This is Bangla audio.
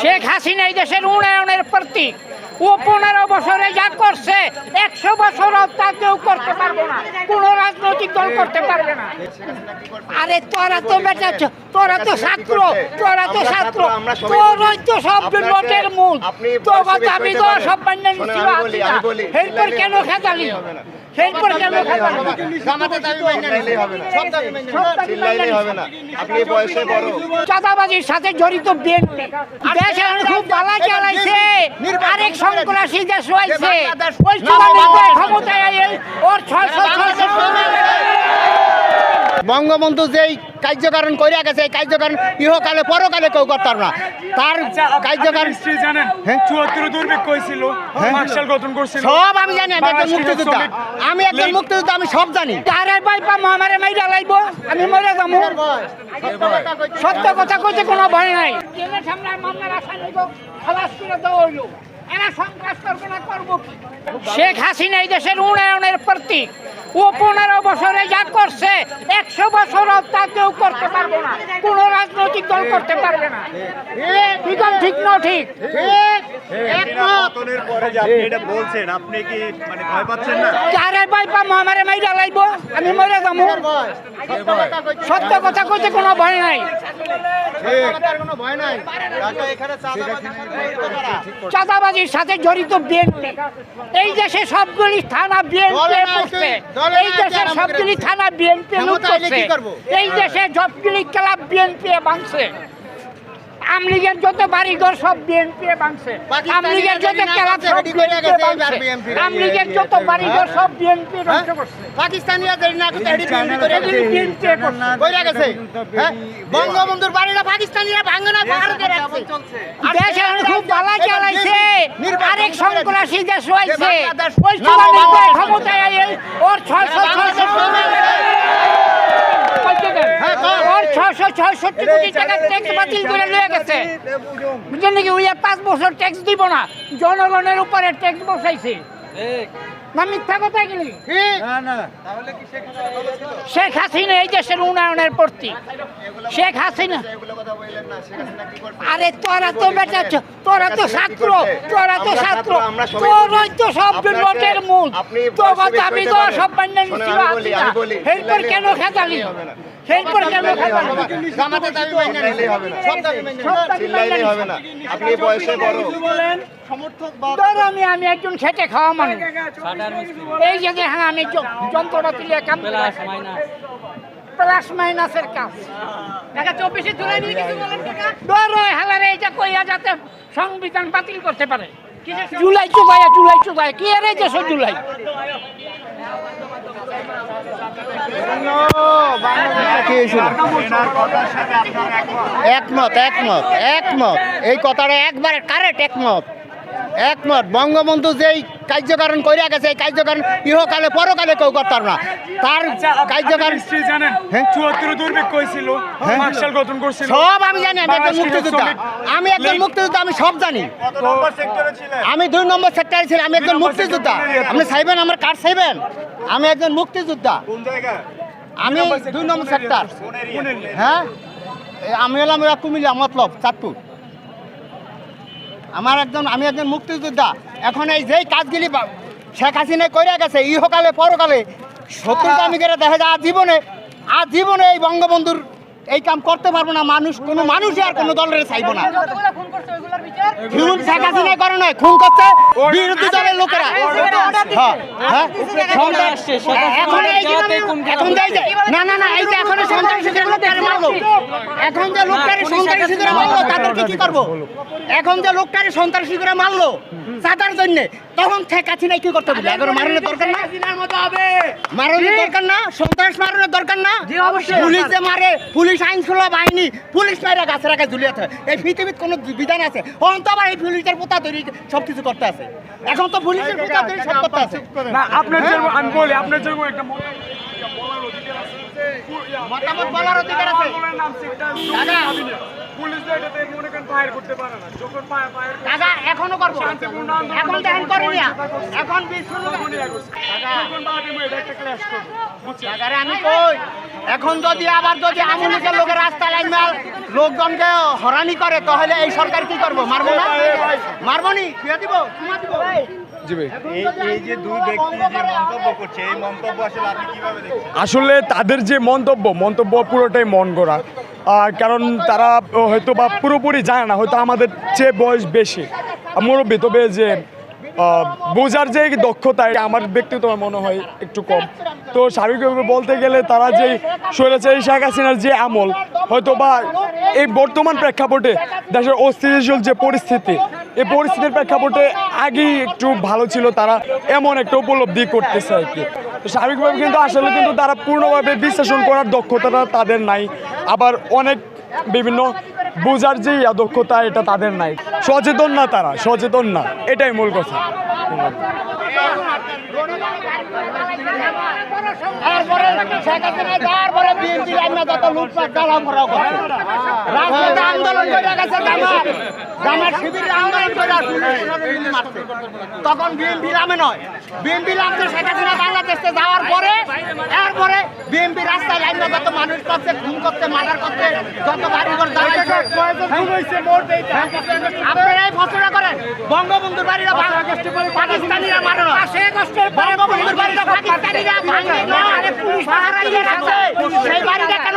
শেখ হাসিনা এই দেশের উন্নয়নের প্রতীক। ও পনেরো বছরে যা করছে একশো বছরও তা কেউ করতে পারবে না। কোন রাজনৈতিক দল করতে পারবে না। আরে তোরা তো বেটা তোরা তো ছাত্র তোরা তো ছাত্র। তোরই তো সব নোটের মূল। আপনি তো বয়সে দাবি তো সব। এরপর কেন খেতালি? এরপর কেন খেতালি জামাতের দাবি মাইনে নিলেই হবে না। সব দাবি মাইনে নিতে। চিল্লাইলেই হবে না। আপনি বয়সে বড়। চাঁদাবাজির সাথে জড়িত বিএনপি। দেশ এখন খুব বালা চালাইছে। আরেক সন্ত্রাসী দেশ হয়েছে ক্ষমতায় ওর ছয়শো বঙ্গবন্ধু যেই কার্যকারণ করিয়া গেছে এই কার্যকারণ ইহকালে পরকালে কেউ করতাম না। তার কার্যকারণ হিস্ট্রি জানেন হ্যাঁ? চুয়াত্তর দুর্ভিক্ষ হয়েছিল মার্শাল গঠন করছিল। সব আমি জানি আমি একজন মুক্তিযোদ্ধা। আমি একজন মুক্তিযোদ্ধা আমি সব জানি। আরে ভাই পা আমারে মাইরা লাইব আমি মরে যাব। সত্য কথা কইতে কোনো ভয় নাই। জেলের সামনে মামলার আসামি গো খালাস করে দেওয়া হইল। এরা সন্ত্রাস করবে না করব শেখ হাসিনা এই দেশের উন্নয়নের প্রতীক। ও পনেরো বছরে যা করছে একশো বছরও তা কেউ করতে পারবে না। কোন রাজনৈতিক দল করতে পারবে না। ঠিক আছে, ঠিক না ঠিক? পতনের পরে যে আপনি এটা বলছেন আপনি কি মানে ভয় পাচ্ছেন না? আরে ভাই পা আমারে মাইরা লাইব? আমি মরে যাব। সত্য কথা কইতে কোনো ভয় নাই। চাঁদাবাজির সাথে জড়িত বিএনপি। এই দেশে সবগুলি থানা বিএনপি করছে। এই দেশে সবগুলি থানা বিএনপি করছে। এই দেশে সবগুলি ক্লাব বিএনপি ভাঙছে আমলিগের যত বাড়িঘর সব বিএনপি ভাঙছে আমলিগের যত ক্লাব সব বিএনপি ভাঙছে আমলিগের যত বাড়িঘর সব বিএনপি ধ্বংস করছে পাকিস্তানিরা দেরি না করতে এডি বিএনপি করে করছে। কইরা গেছে হ্যাঁ বঙ্গবন্ধুর বাড়িটা পাকিস্তানিরা ভাঙে না ভারতে রাখছে দেশ এখন খুব বালা চালাইছে আরেক সন্ত্রাসী দেশ হয়েছে ওই বাংলাদেশ ক্ষমতায় ওর ছয়শো ছয়শো ওর ছয়শো ছয়ষট্টি কোটি টাকা ট্যাক্স বাতিল করে লয়ে গেছে? বুঝলেন নাকি? ওই আর পাঁচ বছর ট্যাক্স দিব না। জনগণের উপরে ট্যাক্স বসাইছে। না মিথ্যা কথা গেলি শেখ হাসিনা এই দেশের উন্নয়নের প্রতীক শেখ হাসিনা এগুলো কথা বললেন না শেখ হাসিনা কি করবে আরে তোরা তো বেটা তোরা তো ছাত্র তোরা তো ছাত্র। তোরই তো সব নোটের মূল। আপনি দাবি তো সব পারেন। ছিল আমি বলি, আমি বলি। এরপর কেন খেতালি? এরপর কেন খেতালি জামাতের দাবি মাইনে চিল্লাইলেই হবে না। সব দাবি মাইনে সব হবে না। আপনি বয়সে বড়। ধরো আমি আমি একজন খেটে খাওয়া মানুষ। এই যে হ্যাঁ আমি য- কাম প্লাস মাইনাসের কাজ। চব্বিশে জুলাই নিয়ে কিছু বলেন ধরো হালারে এটা কইয়া যাতে সংবিধান বাতিল করতে পারে। জুলাই চুকায়া জুলাই চুকায় কি এর দেশ জুলাই কি হয়েছিল এনার কথার সাথে আপনার একমত একমত একমত। একমত এই কথাটা একবারে কারেক্ট একমত। একমত। বঙ্গবন্ধু যেই কার্যকারণ করিয়া গেছে এই কার্যকারণ ইহকালে পরকালে কেউ করতাম না। তার কার্যকারণ হিস্ট্রি জানেন হ্যাঁ? করছিল। সব আমি জানি আমি একজন মুক্তিযোদ্ধা। আমি একজন মুক্তিযোদ্ধা আমি সব জানি। কত নম্বর সেক্টরে ছিলেন? আমি দুই নম্বর সেক্টরে ছিলাম আমি একজন মুক্তিযোদ্ধা। আপনি চাইবেন আমার কার্ড চাইবেন আমি একজন মুক্তিযোদ্ধা। কোন আমি দুই নম্বর সেক্টর হ্যাঁ? আমি হলাম এরা কুমিল্লা মতলব চাঁদপুর। আমার একজন, আমি একজন মুক্তিযোদ্ধা। এখন এই যেই কাজগুলি শেখ হাসিনা করে গেছে, ইহকালে, পরকালে, শত্রুতা আমি করে দেখা যায় জীবনে, আর জীবনে এই বঙ্গবন্ধুর এই কাম করতে পারব না। মানুষ, কোনো মানুষই আর কোনো দলের চাইব না। খুন শেখ হাসিনা করে নয় খুন করছে বিরোধী দলের লোকেরা। হ্যাঁ, হ্যাঁ। এখন এখন যে- না না না এই যে এখন সন্ত্রাসীদের লোকটারে মারলো। এখন যে লোকটারে সন্ত্রাসীদের মারলো তাদেরকে কি করব? এখন যে লোকটারে সন্ত্রাসী করে মারলো চাঁদার জন্য তখন শেখ হাসিনা কি করতে হবে? এখন মারানোর দরকার না? মারানোর দরকার না? সন্ত্রাস দরকার না? পুলিশ যে মারে পুলিশ আইন শৃঙ্খলা বাহিনী পুলিশ মাইরা গাছে রাখা ঝুলিয়ে এই পৃথিবীর কোনো বিধান আছে? অন্ত আবার এই পুলিশের পোতা তৈরি সব কিছু করতে আছে। এখন তো পুলিশের পোতা তৈরি সব করতে আছে। না আপনার জন্য আমি বলি আপনার জন্য একটা মত- বলার অধিকার আছে। মতামত বলার অধিকার আছে দাদা। মনে এখনও করব। এখন তো এখন করেনি এখন বিশ তখন আমি কই? এখন যদি আবার যদি আমলিকের লোকের রাস্তায় লাইন লোকজনকে হরানি করে তাহলে এই সরকার কি করব? মারবো না? মারবো নি? দিব দিব। জি ভাই। এই এই যে দুই ব্যক্তি যে মন্তব্য মন্তব্য আসলে আপনি কীভাবে দেখছেন? আসলে তাদের যে মন্তব্য মন্তব্য পুরোটাই মন গড়া। আর কারণ তারা হয়তো বা পুরোপুরি জানে না হয়তো আমাদের চেয়ে বয়স বেশি। মুরব্বী তবে যে বোঝার যে দক্ষতা আমার ব্যক্তিগত মনে হয় একটু কম। তো স্বাভাবিকভাবে বলতে গেলে তারা যে স্বৈরাচারী শেখ হাসিনার যে আমল হয়তো বা এই বর্তমান প্রেক্ষাপটে দেশের অস্থিতিশীল যে পরিস্থিতি, এই পরিস্থিতির প্রেক্ষাপটে আগেই একটু ভালো ছিল তারা এমন একটা উপলব্ধি করতেছে আর কি। তো স্বাভাবিকভাবে কিন্তু আসলে কিন্তু তারা পূর্ণভাবে বিশ্লেষণ করার দক্ষতাটা তাদের নাই। আবার অনেক বিভিন্ন বোঝার যে দক্ষতা এটা তাদের নাই। সচেতন না তারা, সচেতন না। এটাই মূল কথা। তখন বিএনপি নামে নয়। বিএনপি নামছে শেখ হাসিনা বাংলাদেশে যাওয়ার পরে এরপরে বিএনপি রাস্তায় লাইনে যত মানুষ করছে খুন করছে মার্ডার করছে যত বাড়িঘর জ্বালাইছে। আপনারা এই করেন বঙ্গবন্ধুর বাড়িরা পাকিস্তানিরা মারে বঙ্গবন্ধুর বাড়িটা পাকিস্তানিরা ভাঙে না। পুলিশ পাহারা দিয়ে। রাখছে সেই বাড়িটা কেন